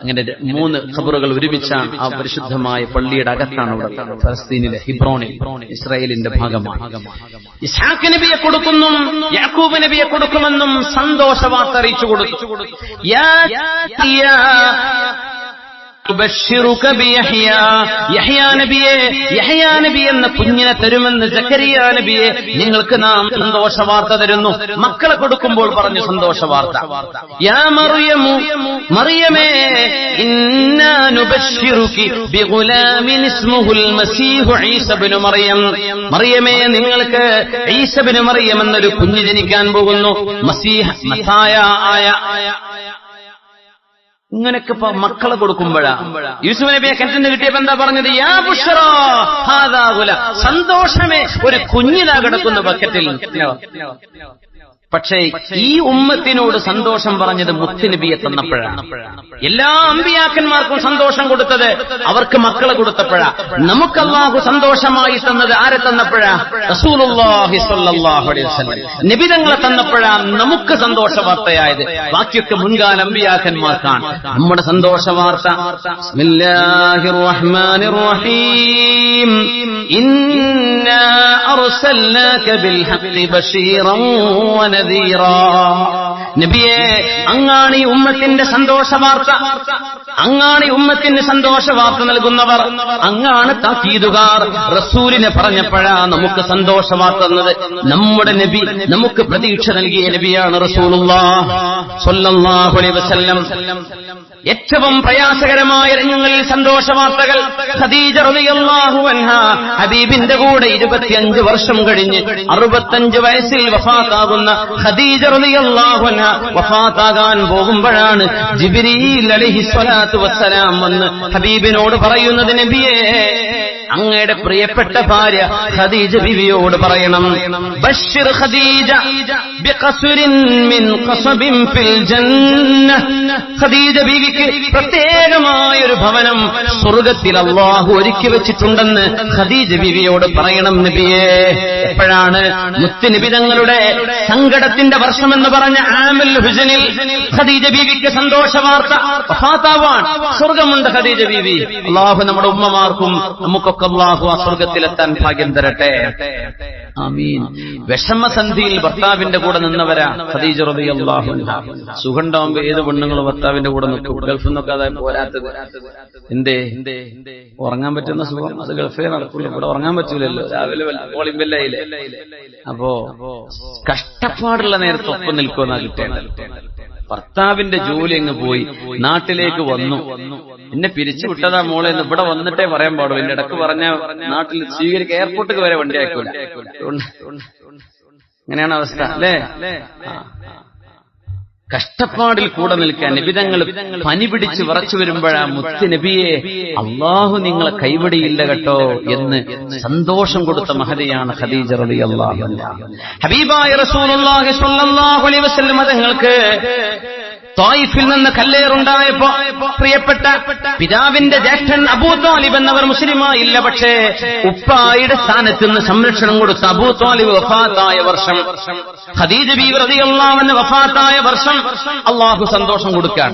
അങ്ങനെ മൂന്ന് ഖബറുകൾ ഒരുമിച്ചാണ് ആ പരിശുദ്ധമായ പള്ളിയുടെ അകത്താണ് അവിടെ ഫലസ്തീനിലെ ഹിബ്രോണിൽ ഇസ്രായേലിന്റെ ഭാഗമാണ് ഇസ്ഹാഖ് നബിയെ കൊടുക്കുന്നു യാക്കൂബ് നബിയെ കൊടുക്കുമെന്നും സന്തോഷ വാർത്ത അറിയിച്ചു കൊടുത്തു. എന്ന കുഞ്ഞിനെ തരുമെന്ന് ജക്കരിയ നബിയെ നിങ്ങൾക്ക് നാം സന്തോഷ വാർത്ത തരുന്നു. മക്കളെ കൊടുക്കുമ്പോൾ പറഞ്ഞു സന്തോഷ വാർത്ത മറിയമു മറിയമേ നിങ്ങൾക്ക് ഈസ ഇബ്നു മറിയം എന്നൊരു കുഞ്ഞ് ജനിക്കാൻ പോകുന്നു. മസീഹ മസായ ആയ ഇങ്ങനെയൊക്കെ ഇപ്പൊ മക്കളെ കൊടുക്കുമ്പോഴാ. യൂസുഫ് നബിയെ കിണറ്റിന് കിട്ടിയപ്പോ എന്താ പറഞ്ഞത്? യാ ബുഷ്റാ. സന്തോഷമേ ഒരു കുഞ്ഞിതാ കിടക്കുന്ന ബക്കറ്റിൽ. പക്ഷേ ഈ ഉമ്മത്തിനോട് സന്തോഷം പറഞ്ഞത് മുത്തുനബിയെ തന്നപ്പോഴാണ്. എല്ലാ അമ്പിയാക്കന്മാർക്കും സന്തോഷം കൊടുത്തത് അവർക്ക് മക്കളെ കൊടുത്തപ്പോഴാ. നമുക്ക് അള്ളാഹു സന്തോഷമായി തന്നത് ആരെ തന്നപ്പോഴാ? റസൂലുള്ളാഹി സ്വല്ലല്ലാഹു അലൈഹി വസല്ലം. നിബിതങ്ങളെ തന്നപ്പോഴാ നമുക്ക് സന്തോഷ വാർത്തയായത്. ബാക്കിയൊക്കെ മുൻകാല അമ്പിയാക്കന്മാർക്കാണ്. നമ്മുടെ സന്തോഷ വാർത്ത. ഇന്ന അർസൽനാക ബിൽ ഹഖ് ബശീറൻ നബിയെ അങ്ങാണ് ഉമ്മത്തിന്റെ സന്തോഷ വാർത്ത അങ്ങാണ് ഉമ്മത്തിന് സന്തോഷ വാർത്ത നൽകുന്നവർ. അങ്ങാണ് താക്കീതുകാർ. റസൂലിനെ പറഞ്ഞപ്പോഴാ നമുക്ക് സന്തോഷ വാർത്ത തന്നത്. നമ്മുടെ നബി നമുക്ക് പ്രതീക്ഷ നൽകിയ നബിയാണ് റസൂലുള്ളാഹ് സ്വല്ലല്ലാഹു അലൈഹി വസല്ലം. ഏറ്റവും പ്രയാസകരമായ രംഗങ്ങളിൽ സന്തോഷ വാർത്തകൾ ഹബീബിന്റെ കൂടെ ഇരുപത്തിയഞ്ച് വർഷം കഴിഞ്ഞ് അറുപത്തഞ്ച് വയസ്സിൽ വഫാത്താകുന്ന ഖദീജ റളിയല്ലാഹു വഫാത്താകാൻ പോകുമ്പോഴാണ് ജിബ്രീൽ അലൈഹി സ്വലാത്തു വസ്സലാം വന്ന് ഹബീബിനോട് പറയുന്നത് നബിയേ അങ്ങയുടെ പ്രിയപ്പെട്ട ഭാര്യ ഖദീജ ബിവിയോട് പറയണം. ബശ്ശിർ ഖദീജ ബിഖസ്റിൻ മിൻ ഫിൽ ജന്ന ഖദീജ ബിവിക്ക് പ്രത്യേകമായ ഒരു ഭവനം സ്വർഗത്തിൽ അള്ളാഹു ഒരുക്കി വെച്ചിട്ടുണ്ടെന്ന് ഖദീജ ബിവിയോട് പറയണം നബിയെ. എപ്പോഴാണ് മുത്തുനബി തങ്ങളുടെ സങ്കടത്തിന്റെ വർഷമെന്ന് പറഞ്ഞ ആമൽ ഹുസനിൽ ഖദീജ ബീവിക്ക് സന്തോഷ വാർത്ത സ്വർഗമുണ്ട് ഖദീജ ബീവി. അള്ളാഹു നമ്മുടെ ഉമ്മമാർക്കും നമുക്കൊക്കെ അള്ളാഹു ആ സ്വർഗത്തിലെത്താൻ ഭാഗ്യം തരട്ടെ. ആമീൻ. വിഷമസന്ധിയിൽ ഭർത്താവിന്റെ കൂടെ നിന്നവരാ ഖദീജ റളിയല്ലാഹു അൻഹ. സുഖണ്ടാവുമ്പോ ഏത് പെണ്ണുങ്ങളും ഭർത്താവിന്റെ കൂടെ നിൽക്കും? ഗൾഫിൽ നിന്നൊക്കെ അതായത് പോരാത്തത്. എന്തേ? ഉറങ്ങാൻ പറ്റുന്ന സുഖം? അത് ഗൾഫിലേ നടക്കുള്ളൂ ഇവിടെ ഉറങ്ങാൻ പറ്റൂലല്ലോ. രാവിലെ പോളിംബെല്ലായില്ലേ അപ്പോ കഷ്ടപ്പാടുള്ള നേരത്തെ ഒപ്പം നിൽക്കുമെന്നാ കിട്ടേണ്ടത്. ഭർത്താവിന്റെ ജോലി അങ്ങ് പോയി. നാട്ടിലേക്ക് വന്നു. എന്നെ പിരിച്ചു വിട്ടതാ മോളെ എന്ന് ഇവിടെ വന്നിട്ടേ പറയാൻ പാടുള്ളൂ. എന്റെ ഇടയ്ക്ക് പറഞ്ഞ നാട്ടിൽ സ്വീകരിക്കുക എയർപോർട്ടിൽ വരെ വണ്ടി അതുകൊണ്ട് അങ്ങനെയാണ് അവസ്ഥ? അല്ലേ? ആ. കഷ്ടപ്പാടിൽ കൂടെ നിൽക്കാൻ നിബിതങ്ങൾ പനി പിടിച്ച് വിറച്ചു വരുമ്പോഴാ മുത്ത് നബിയെ അള്ളാഹു നിങ്ങളെ കൈവിടിയില്ല കേട്ടോ എന്ന് സന്തോഷം കൊടുത്ത മഹതിയാണ് ഖദീജ റബി അള്ളാഹു ഹബീബായ വസല്ലം തങ്ങൾക്ക് തായിഫിൽ നിന്ന് കല്ലേറുണ്ടായപ്പോ പ്രിയപ്പെട്ട പിതാവിന്റെ ജ്യേഷ്ഠൻ അബൂ താലിബ് എന്നവർ മുസ്ലിമായില്ല പക്ഷേ ഉപ്പായുടെ സ്ഥാനത്ത് നിന്ന് സംരക്ഷണം കൊടുത്ത അബൂ താലിബ് വഫാത്തായ വർഷം. ഖദീജ ബീവി റളിയല്ലാഹു അൻഹ വഫാത്തായ വർഷം അള്ളാഹു സന്തോഷം കൊടുക്കാൻ.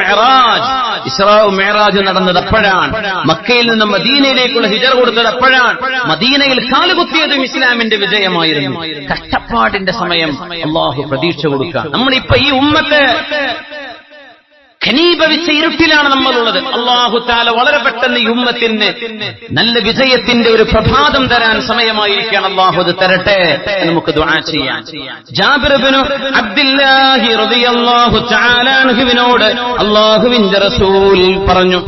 മെഹറാജ് ഇസ്രാഉ മിഅ്റാജ് നടന്നത് അപ്പോഴാണ്. മക്കയിൽ നിന്ന് മദീനയിലേക്കുള്ള ഹിജർ കൊടുത്തത് അപ്പോഴാണ്. മദീനയിൽ കാലുകുത്തിയതും ഇസ്ലാമിന്റെ വിജയമായിരുന്നു. കഷ്ടപ്പാടിന്റെ സമയം അള്ളാഹു പ്രതീക്ഷ കൊടുക്കാൻ. നമ്മളിപ്പോ ഈ ഉമ്മത്ത് ഉമ്മത്തെ ഖനീഭവിച്ച ഇരുട്ടിലാണ് നമ്മളുള്ളത്. അള്ളാഹു താല വളരെ പെട്ടെന്ന് യുമ്മത്തിന് നല്ല വിജയത്തിന്റെ ഒരു പ്രഭാതം തരാൻ സമയമായിരിക്കാണ് അള്ളാഹു അത് തരട്ടെ നമുക്ക് ദുആ ചെയ്യാം. റളിയല്ലാഹു തആല അൻഹുവിനോട് അള്ളാഹുവിന്റെ റസൂൽ പറഞ്ഞു.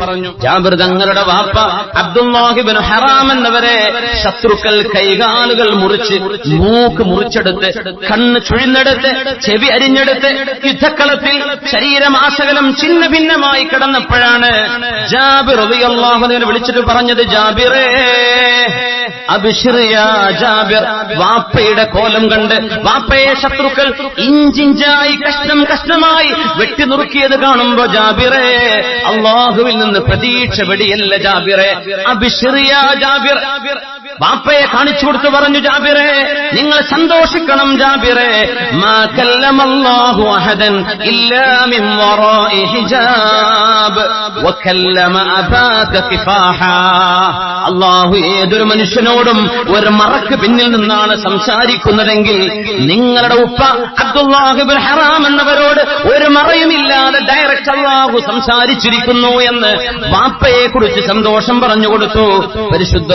ജാബിർ തങ്ങളുടെ വാപ്പ അബ്ദുല്ലാഹിബിന് ഹറാം എന്നവരെ ശത്രുക്കൾ കൈകാലുകൾ മുറിച്ച് മൂക്ക് മുറിച്ചെടുത്ത് കണ്ണ് ചുഴിഞ്ഞെടുത്ത് ചെവി അരിഞ്ഞെടുത്ത് യുദ്ധക്കളത്തിൽ ശരീരമാസകലം ഛിന്ന ഭിന്നമായി കിടന്നപ്പോഴാണ് ജാബിർ അള്ളാഹുദീനെ വിളിച്ചിട്ട് പറഞ്ഞത് ജാബിറേ അബിഷിറിയ ജാബിർ വാപ്പയുടെ കോലം കണ്ട് വാപ്പയെ ശത്രുക്കൾ ഇഞ്ചിഞ്ചായി കഷ്ണം കഷ്ണമായി വെട്ടി നുറുക്കിയത് കാണുമ്പോ ജാബിറേ അള്ളാഹുവിൽ നിന്ന് പ്രതീക്ഷ വെടിയല്ല ജാബിറെ അബിഷിറിയ ജാബിർ ബാപ്പയെ കാണിച്ചു കൊടുത്ത് പറഞ്ഞു ജാബിറെ നിങ്ങൾ സന്തോഷിക്കണം ജാബിറെ. അഹദൻ ഇല്ലാമിൻ ഹിജാബ്. അള്ളാഹു ഏതൊരു മനുഷ്യനോടും ഒരു മറക്ക് പിന്നിൽ നിന്നാണ് സംസാരിക്കുന്നതെങ്കിൽ നിങ്ങളുടെ ഉപ്പ അബ്ദുല്ലാഹിബുൽ ഹറാം എന്നവരോട് ഒരു മറയുമില്ലാതെ ഡയറക്റ്റ് അള്ളാഹു സംസാരിച്ചിരിക്കുന്നു എന്ന് വാപ്പയെ കുറിച്ച് സന്തോഷം പറഞ്ഞു കൊടുത്തു. പരിശുദ്ധ